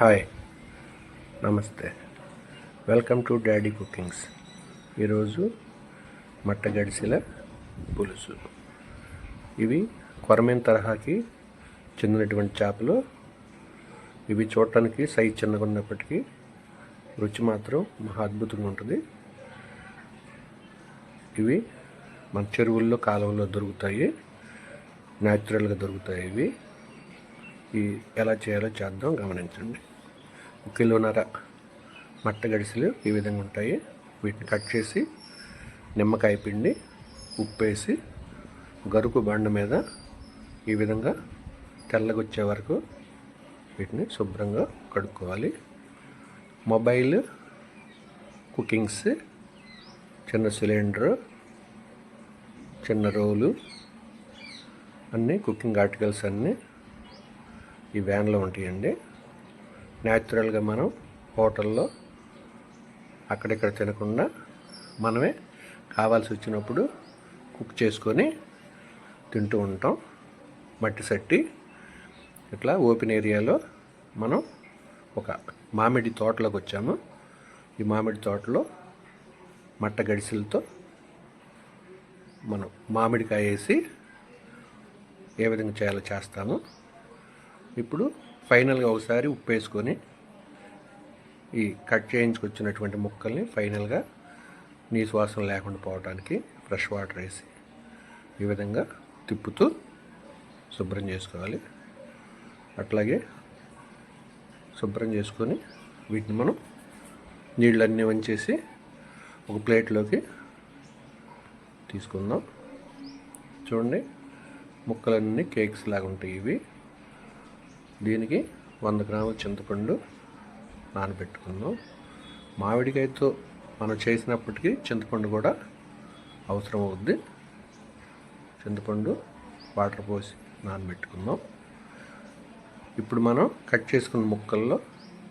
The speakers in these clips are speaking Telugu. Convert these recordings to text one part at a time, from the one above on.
హాయ్. నమస్తే. Welcome to daddy cookings. ఈరోజు మట్ట గడిసెల పులుసు. ఇవి కొరమైన తరహాకి చెందినటువంటి చేపలు. ఇవి చూడటానికి సైజ్ చిన్నగా ఉన్నప్పటికీ రుచి మాత్రం మహా అద్భుతంగా ఉంటుంది. ఇవి మన చెరువుల్లో కాలువల్లో దొరుకుతాయి. న్యాచురల్గా దొరుకుతాయి ఇవి. ఈ ఎలా చేయాలో చేద్దాం గమనించండి. ఒక కిలోన్నర మట్ట గడిసెలు ఈ విధంగా ఉంటాయి. వీటిని కట్ చేసి నిమ్మకాయ పిండి ఉప్పు వేసి గరుకు బండ మీద ఈ విధంగా తెల్లగొచ్చే వరకు వీటిని శుభ్రంగా కడుక్కోవాలి. మొబైల్ కుకింగ్స్ చిన్న సిలిండర్ చిన్న రోలు అన్నీ కుకింగ్ ఆర్టికల్స్ అన్నీ ఈ వ్యాన్లో ఉంటాయండి. న్యాచురల్గా మనం హోటల్లో అక్కడిక్కడ తినకుండా మనమే కావాల్సి వచ్చినప్పుడు కుక్ చేసుకొని తింటూ ఉంటాం. మట్టి సట్టి ఇట్లా ఓపెన్ ఏరియాలో మనం ఒక మామిడి తోటలోకి వచ్చాము. ఈ మామిడి తోటలో మట్ట గడిసెలతో మనం మామిడికాయ వేసి ఏ విధంగా చేయాలో చేస్తాము. ఇప్పుడు ఫైనల్గా ఒకసారి ఉప్పు వేసుకొని ఈ కట్ చేయించుకొచ్చినటువంటి ముక్కల్ని ఫైనల్గా నీ శ్వాసం లేకుండా పోవడానికి ఫ్రెష్ వాటర్ వేసి ఈ విధంగా తిప్పుతూ శుభ్రం చేసుకోవాలి. అట్లాగే శుభ్రం చేసుకొని వీటిని మనం నీళ్ళన్నీ వంచేసి ఒక ప్లేట్లోకి తీసుకుందాం. చూడండి ముక్కలన్నీ కేక్స్ లాగా ఉంటాయి ఇవి. దీనికి వంద గ్రాముల చింతపండు నానబెట్టుకుందాం. మామిడికాయతో మనం చేసినప్పటికీ చింతపండు కూడా అవసరం అవుద్ది. చింతపండు వాటర్ పోసి నానబెట్టుకుందాం. ఇప్పుడు మనం కట్ చేసుకున్న ముక్కల్లో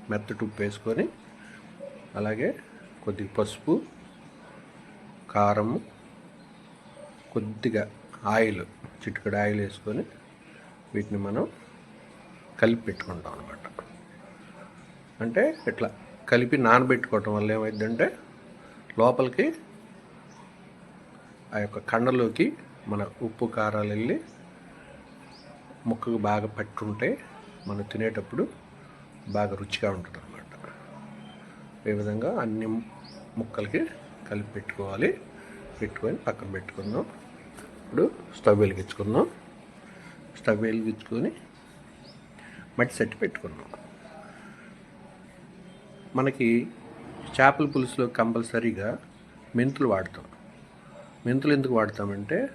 మెత్తటి ఉప్పు వేసుకొని అలాగే కొద్దిగా పసుపు కారం కొద్దిగా ఆయిల్ చిటికడ ఆయిల్ వేసుకొని వీటిని మనం కలిపి పెట్టుకుంటాం అనమాట అంటే ఇట్లా కలిపి నానబెట్టుకోవటం వల్ల ఏమైందంటే లోపలికి ఆ యొక్క కండలోకి మన ఉప్పు కారాలు వెళ్ళి ముక్కకు బాగా పట్టుంటే మనం తినేటప్పుడు బాగా రుచిగా ఉంటుంది అనమాట ఈ విధంగా అన్ని ముక్కలకి కలిపి పెట్టుకోవాలి. పెట్టుకొని పక్కన పెట్టుకుందాం. ఇప్పుడు స్టవ్ వెలిగించుకుందాం. స్టవ్ వెలిగించుకొని మట్టి సెట్ పెట్టుకున్నాం. మనకి చేపల పులుసులో కంపల్సరీగా మెంతులు వాడతాం. మెంతులు ఎందుకు వాడతామంటే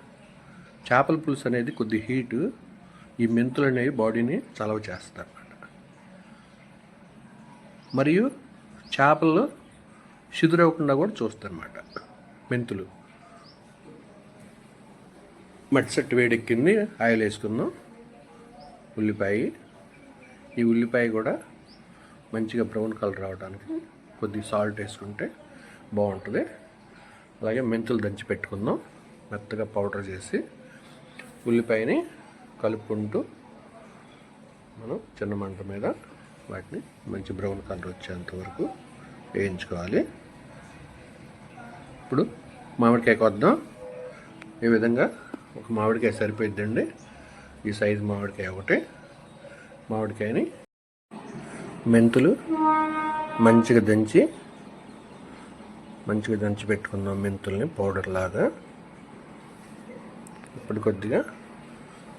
చేపల పులుసు అనేది కొద్ది హీటు ఈ మెంతులు అనేవి బాడీని చలవ చేస్తారన్నమాట. మరియు చేపలు శిదురవ్వకుండా కూడా చూస్తారన్నమాట మెంతులు. మట్టి వేడెక్కింది ఆయిల్ వేసుకుందాం ఉల్లిపాయ ఈ ఉల్లిపాయ కూడా మంచిగా బ్రౌన్ కలర్ రావడానికి కొద్దిగా సాల్ట్ వేసుకుంటే బాగుంటుంది. అలాగే మెంతులు దంచి పెట్టుకుందాం. మెత్తగా పౌడర్ చేసి ఉల్లిపాయని కలుపుకుంటూ మనం చిన్న మంట మీద వాటిని మంచి బ్రౌన్ కలర్ వచ్చేంత వరకు వేయించుకోవాలి. ఇప్పుడు మామిడికాయ కొద్దాం. ఈ విధంగా ఒక మామిడికాయ సరిపోయిద్దండి. ఈ సైజు మామిడికాయ ఒకటి. మామిడికాయని మెంతులు మంచిగా దంచి మంచిగా దంచి పెట్టుకుందాం మెంతుల్ని పౌడర్ లాగా ఇప్పుడు కొద్దిగా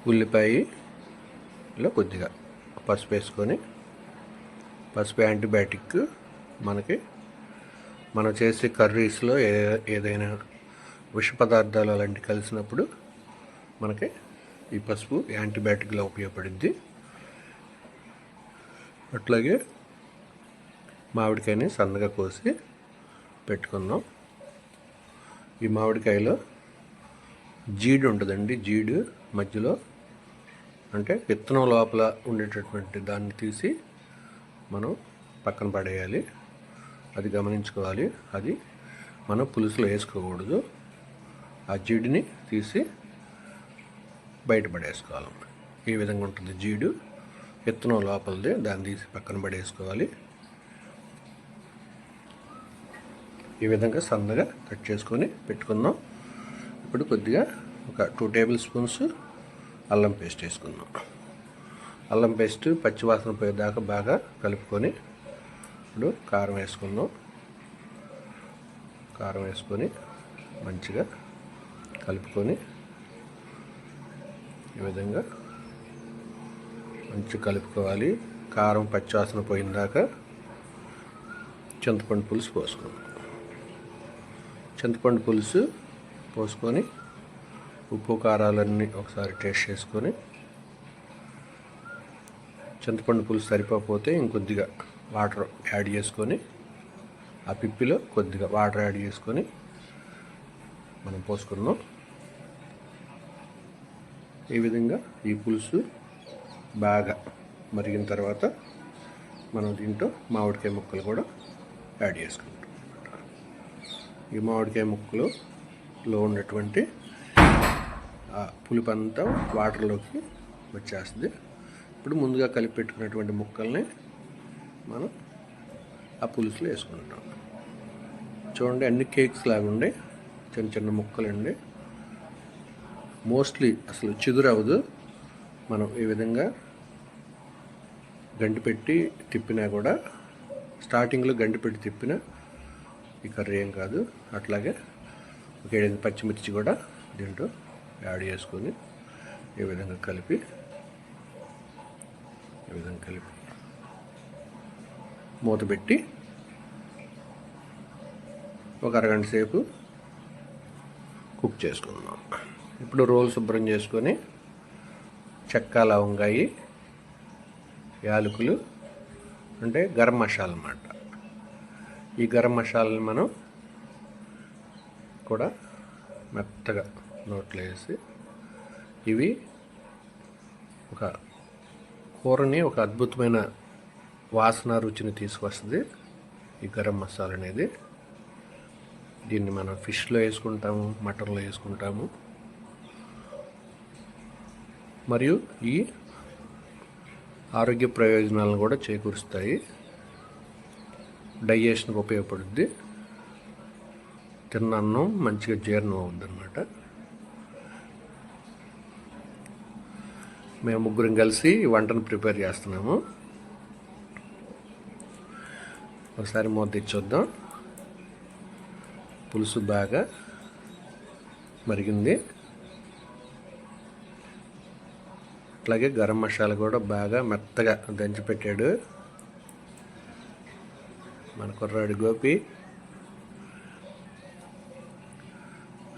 ఉల్లిపాయలో కొద్దిగా పసుపు వేసుకొని పసుపు యాంటీబయాటిక్ మనకి మనం చేసే కర్రీస్లో ఏ ఏదైనా విష పదార్థాలు అలాంటివి కలిసినప్పుడు మనకి ఈ పసుపు యాంటీబయాటిక్లో ఉపయోగపడుద్ది. అట్లాగే మామిడికాయని సన్నగా కోసి పెట్టుకుందాం. ఈ మామిడికాయలో జీడు ఉంటుందండి జీడు మధ్యలో అంటే విత్తనం లోపల ఉండేటటువంటి దాన్ని తీసి మనం పక్కన పడేయాలి. అది గమనించుకోవాలి. అది మనం పులుసులో వేసుకోకూడదు. ఆ జీడిని తీసి బయటపడేసుకోవాలి ఈ విధంగా ఉంటుంది జీడు. విత్తనం లోపలిది దాన్ని తీసి పక్కన పడేసుకోవాలి. ఈ విధంగా సన్నగా కట్ చేసుకొని పెట్టుకుందాం. ఇప్పుడు కొద్దిగా ఒక టూ టేబుల్ స్పూన్స్ అల్లం పేస్ట్ వేసుకుందాం. అల్లం పేస్ట్ పచ్చివాసన పోయేదాకా బాగా కలుపుకొని ఇప్పుడు కారం వేసుకుందాం. కారం వేసుకొని మంచిగా కలుపుకొని ఈ విధంగా మంచిగా కలుపుకోవాలి. కారం పచ్చివాసన పోయిందాక చింతపండు పులుసు పోసుకుందాం. చింతపండు పులుసు పోసుకొని ఉప్పు కారాలన్నీ ఒకసారి టేస్ట్ చేసుకొని చింతపండు పులుసు సరిపోతే ఇంకొద్దిగా వాటర్ యాడ్ చేసుకొని ఆ పిప్పిలో కొద్దిగా వాటర్ యాడ్ చేసుకొని మనం పోసుకుందాం. ఈ విధంగా ఈ పులుసు బాగా మరిగిన తర్వాత మనం దీంట్లో మామిడికాయ ముక్కలు కూడా యాడ్ చేసుకుంటాం. ఈ మామిడికాయ ముక్కలులో ఉన్నటువంటి ఆ పులుపు అంతా వాటర్లోకి వచ్చేస్తుంది. ఇప్పుడు ముందుగా కలిపి పెట్టుకున్నటువంటి ముక్కల్ని మనం ఆ పులుసులో వేసుకుంటాం. చూడండి అన్ని కేక్స్ లాగా ఉండే చిన్న చిన్న ముక్కలు అండి మోస్ట్లీ అసలు చిదురవదు మనం ఈ విధంగా గంటి పెట్టి తిప్పినా కూడా స్టార్టింగ్లో గంటి పెట్టి తిప్పినా ఈ కర్రీ ఏం కాదు. అట్లాగే ఒక ఏడైదు పచ్చిమిర్చి కూడా దీంట్లో యాడ్ చేసుకొని ఈ విధంగా కలిపి ఈ విధంగా కలిపి మూత పెట్టి ఒక అరగంట సేపు కుక్ చేసుకుందాం. ఇప్పుడు రోల్ శుభ్రం చేసుకొని చెక్క లవంగాయి యాలకులు అంటే గరం మసాలా అన్నమాట. ఈ గరం మసాలాని మనం కూడా మెత్తగా నోట్లో వేసి ఇవి ఒక కూరని ఒక అద్భుతమైన వాసన రుచిని తీసుకొస్తుంది ఈ గరం మసాలా అనేది. దీన్ని మనం ఫిష్లో వేసుకుంటాము మటన్లో వేసుకుంటాము. మరియు ఈ ఆరోగ్య ప్రయోజనాలను కూడా చేకూరుస్తాయి. డైజెషన్కి ఉపయోగపడుద్ది. తిన్న అన్నం మంచిగా జీర్ణం అవుతుందన్నమాట మేము ముగ్గురం కలిసి వంటను ప్రిపేర్ చేస్తున్నాము. ఒకసారి మూత తెచ్చొద్దాం పులుసు బాగా మరిగింది. అట్లాగే గరం మసాలా కూడా బాగా మెత్తగా దంచి పెట్టాడు మన కుర్రాడు గోపి.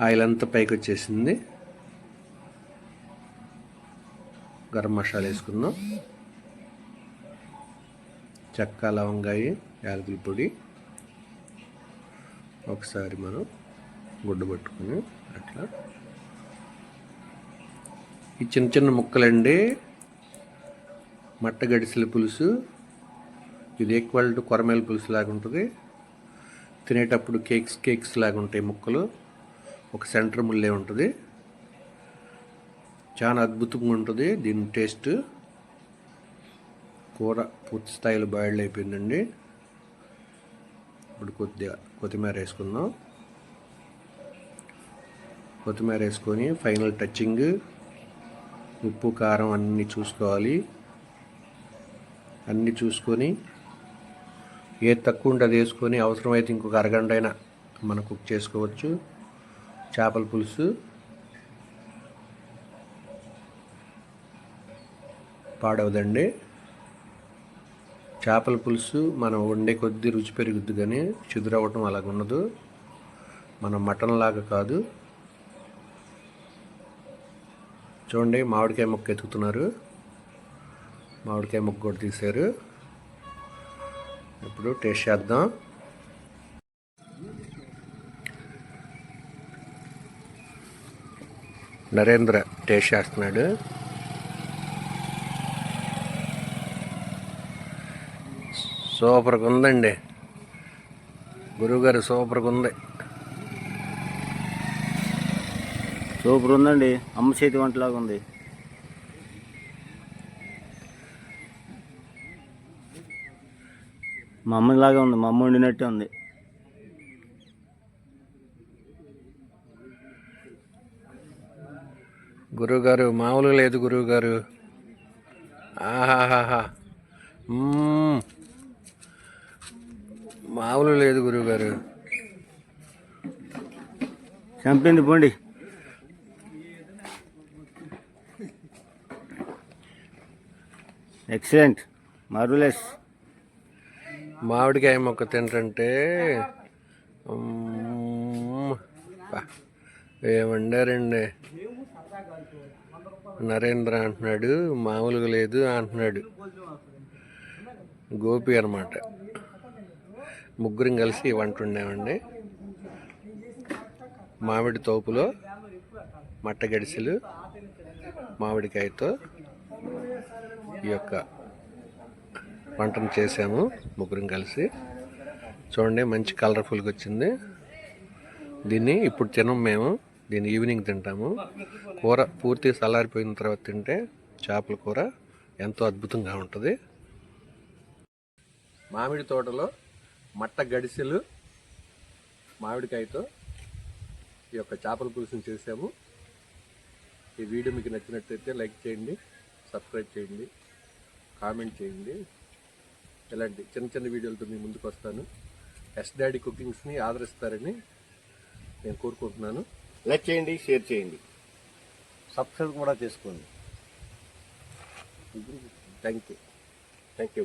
ఆయిల్ అంతా పైకి వచ్చేసింది గరం మసాలా వేసుకుందాం. చెక్క లవంగాయి యాలకుల పొడి. ఒకసారి మనం గుడ్డు పట్టుకుని అట్లా ఈ చిన్న చిన్న ముక్కలండి. మట్ట గడిసెల పులుసు. ఇది ఈక్వల్ టు కొరమేల పులుసు లాగా ఉంటుంది. తినేటప్పుడు కేక్స్ కేక్స్ లాగా ఉంటాయి ముక్కలు. ఒక సెంటర్ ముల్లే ఉంటుంది. చాలా అద్భుతంగా ఉంటుంది దీని టేస్ట్. కూర పూర్తి స్థాయిలో బాయిల్డ్ అయిపోయిందండి. ఇప్పుడు కొద్దిగా కొత్తిమీర వేసుకుందాం. కొత్తిమీర వేసుకొని ఫైనల్ టచ్చింగ్ ఉప్పు కారం అన్నీ చూసుకోవాలి. అన్నీ చూసుకొని ఏది తక్కువ ఉంటే అది వేసుకొని అవసరమైతే ఇంకొక అరగంట అయినా మనం కుక్ చేసుకోవచ్చు. చేపల పులుసు పాడవదండి. చేపల పులుసు మనం వండే కొద్దీ రుచి పెరుగుద్ది కానీ చిదురవ్వటం అలాగ ఉండదు మనం మటన్ లాగా కాదు. చూడండి మామిడికాయ ముక్క ఎత్తుకుతున్నారు. మామిడికాయ ముక్క కూడా తీశారు. ఇప్పుడు టేస్ట్ చేద్దాం. నరేంద్ర టేస్ట్ చేస్తున్నాడు. సూపర్గా ఉందండి. గురువుగారు సూపర్గా ఉంది. సూపర్ ఉందండి. అమ్మ చేతి వంటలాగా ఉంది. మా అమ్మలాగా ఉంది. మా అమ్మ వండినట్టే ఉంది. గురువుగారు మామూలుగా లేదు గురువుగారు. ఆహాహాహా. మ్మ్. మామూలు లేదు గురువుగారు. చంపింది పోండి. Excellent marvellous. మామిడికాయ మొక్క తింటంటే ఏమండారండి నరేంద్ర అంటున్నాడు మామూలుగా లేదు అంటున్నాడు. గోపి అనమాట ముగ్గురం కలిసి వంటుండేమండి వంట మామిడి తోపులో మట్ట గడిసెలు మామిడికాయతో. ఈ యొక్క వంటను చేసాము ముగ్గురం కలిసి. చూడండి మంచి కలర్ఫుల్గా వచ్చింది. దీన్ని ఇప్పుడు తినం మేము. దీన్ని ఈవినింగ్ తింటాము. కూర పూర్తి చల్లారిపోయిన తర్వాత తింటే చేపల కూర ఎంతో అద్భుతంగా ఉంటుంది. మామిడి తోటలో మట్ట గడిసెలు మామిడికాయతో ఈ యొక్క చేపల పులుసుని చేసాము ఈ వీడియో మీకు నచ్చినట్లయితే లైక్ చేయండి సబ్స్క్రైబ్ చేయండి. కామెంట్ చేయండి. ఇలాంటి చిన్న చిన్న వీడియోలతో మీ ముందుకు వస్తాను. ఎస్ డాడీ కుకింగ్స్ని ఆదరిస్తారని నేను కోరుకుంటున్నాను. లైక్ చేయండి షేర్ చేయండి. సబ్స్క్రైబ్ కూడా చేసుకోండి. Thank you thank you